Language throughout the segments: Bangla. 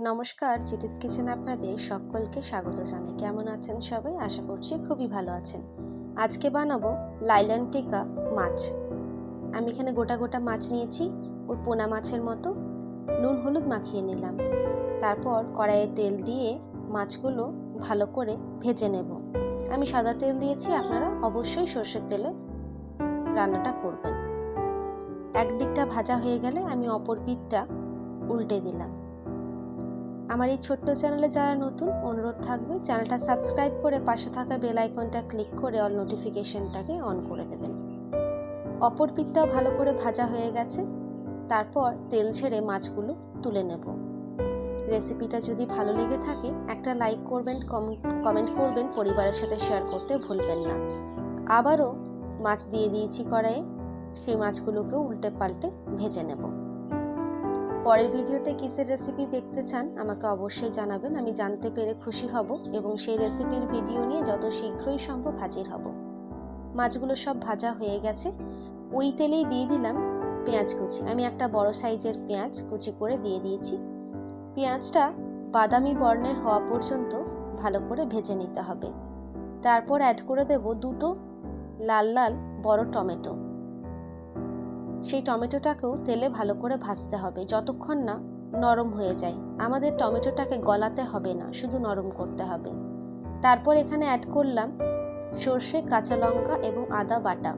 নমস্কার চিটিস কিচেন আপনাদের সকলকে স্বাগত জানাই। কেমন আছেন সবাই? আশা করছি খুবই ভালো আছেন। আজকে বানাবো লাইলান টিকা মাছ। আমি এখানে গোটা গোটা মাছ নিয়েছি, ওই পোনা মাছের মতো। নুন হলুদ মাখিয়ে নিলাম। তারপর কড়াইয়ে তেল দিয়ে মাছগুলো ভালো করে ভেজে নেব। আমি সাদা তেল দিয়েছি, আপনারা অবশ্যই সর্ষের তেলে রান্নাটা করবেন। একদিকটা ভাজা হয়ে গেলে আমি অপর পিঠটা উল্টে দিলাম। আমার এই ছোট্ট চ্যানেলে যারা নতুন, অনুরোধ থাকবে চ্যানেলটা সাবস্ক্রাইব করে পাশে থাকা বেল আইকনটা ক্লিক করে অল নোটিফিকেশনটাকে অন করে দেবেন। অপর পিঠটাও ভালো করে ভাজা হয়ে গেছে, তারপর তেল ছেড়ে মাছগুলো তুলে নেব। রেসিপিটা যদি ভালো লেগে থাকে, একটা লাইক করবেন কমেন্ট করবেন, পরিবারের সাথে শেয়ার করতে ভুলবেন না। আবারও মাছ দিয়ে দিয়েছি কড়াইয়ে, সেই মাছগুলোকেও উল্টে পাল্টে ভেজে নেব। পরের ভিডিওতে কিসের রেসিপি দেখতে চান, আমাকে অবশ্যই জানাবেন, আমি জানতে পেরে খুশি হব এবং সেই রেসিপির ভিডিও নিয়ে যত শীঘ্রই সম্ভব হাজির হব। মাছগুলো সব ভাজা হয়ে গেছে। ওই তেলেই দিয়ে দিলাম পেঁয়াজ কুচি। আমি একটা বড় সাইজের পেঁয়াজ কুচি করে দিয়ে দিয়েছি। পেঁয়াজটা বাদামি বর্ণের হওয়া পর্যন্ত ভালো করে ভেজে নিতে হবে। তারপর অ্যাড করে দেব দুটো লাল লাল বড় টমেটো। সেই টমেটোটাকেও তেলে ভালো করে ভাজতে হবে। যতক্ষণ না নরম হয়ে যায়। আমাদের টমেটোটাকে গলাতে হবে না, শুধু নরম করতে হবে। তারপর এখানে অ্যাড করলাম সর্ষে, কাঁচা লঙ্কা এবং আদা বাটা।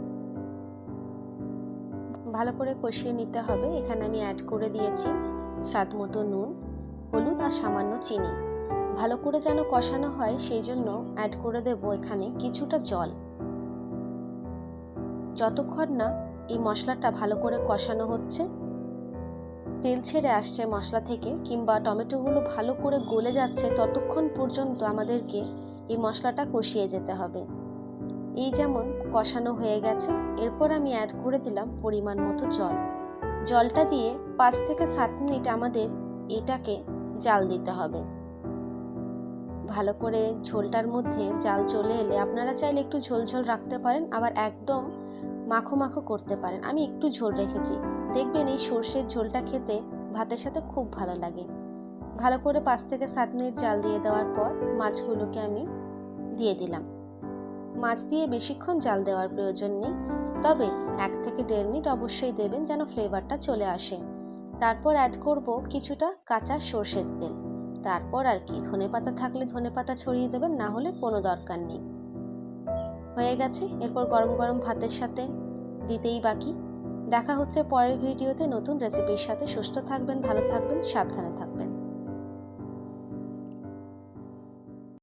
ভালো করে কষিয়ে নিতে হবে। এখানে আমি অ্যাড করে দিয়েছি স্বাদ মতো নুন, হলুদ আর সামান্য চিনি। ভালো করে যেন কষানো হয়, সেই জন্য অ্যাড করে দেব এখানে কিছুটা জল। যতক্ষণ না এই মশলাটা ভালো করে কষানো হচ্ছে। তেল ছেড়ে আসছে মশলা থেকে কিংবা টমেটোগুলো ভালো করে গলে যাচ্ছে ততক্ষণ পর্যন্ত আমাদেরকে এই মশলাটা কষিয়ে যেতে হবে। এই যেমন কষানো হয়ে গেছে, এরপর আমি অ্যাড করে দিলাম পরিমাণ মতো জল। জলটা দিয়ে পাঁচ থেকে সাত মিনিট আমাদের এটাকে জাল দিতে হবে। ভালো করে ঝোলটার মধ্যে জাল চলে এলে আপনারা চাইলে একটু ঝোল ঝোল রাখতে পারেন, আবার একদম মাখো মাখো করতে পারেন। আমি একটু ঝোল রেখেছি। দেখবেন এই সর্ষের ঝোলটা খেতে ভাতের সাথে খুব ভালো লাগে। ভালো করে পাঁচ থেকে সাত মিনিট জাল দিয়ে দেওয়ার পর মাছগুলোকে আমি দিয়ে দিলাম। মাছ দিয়ে বেশিক্ষণ জাল দেওয়ার প্রয়োজন নেই। তবে এক থেকে দেড় মিনিট অবশ্যই দেবেন যেন ফ্লেভারটা চলে আসে। তারপর অ্যাড করব কিছুটা কাঁচা সর্ষের তেল। তারপর আর কি ধনে পাতা থাকলে ধনে পাতা ছড়িয়ে দেবেন, না হলে কোনো দরকার নেই। হয়ে গেছে। এরপর গরম গরম ভাতের সাথে দিতেই বাকি। দেখা হচ্ছে পরের ভিডিওতে। নতুন রেসিপির সাথে সুস্থ থাকবেন, ভালো থাকবেন, সাবধানে থাকবেন।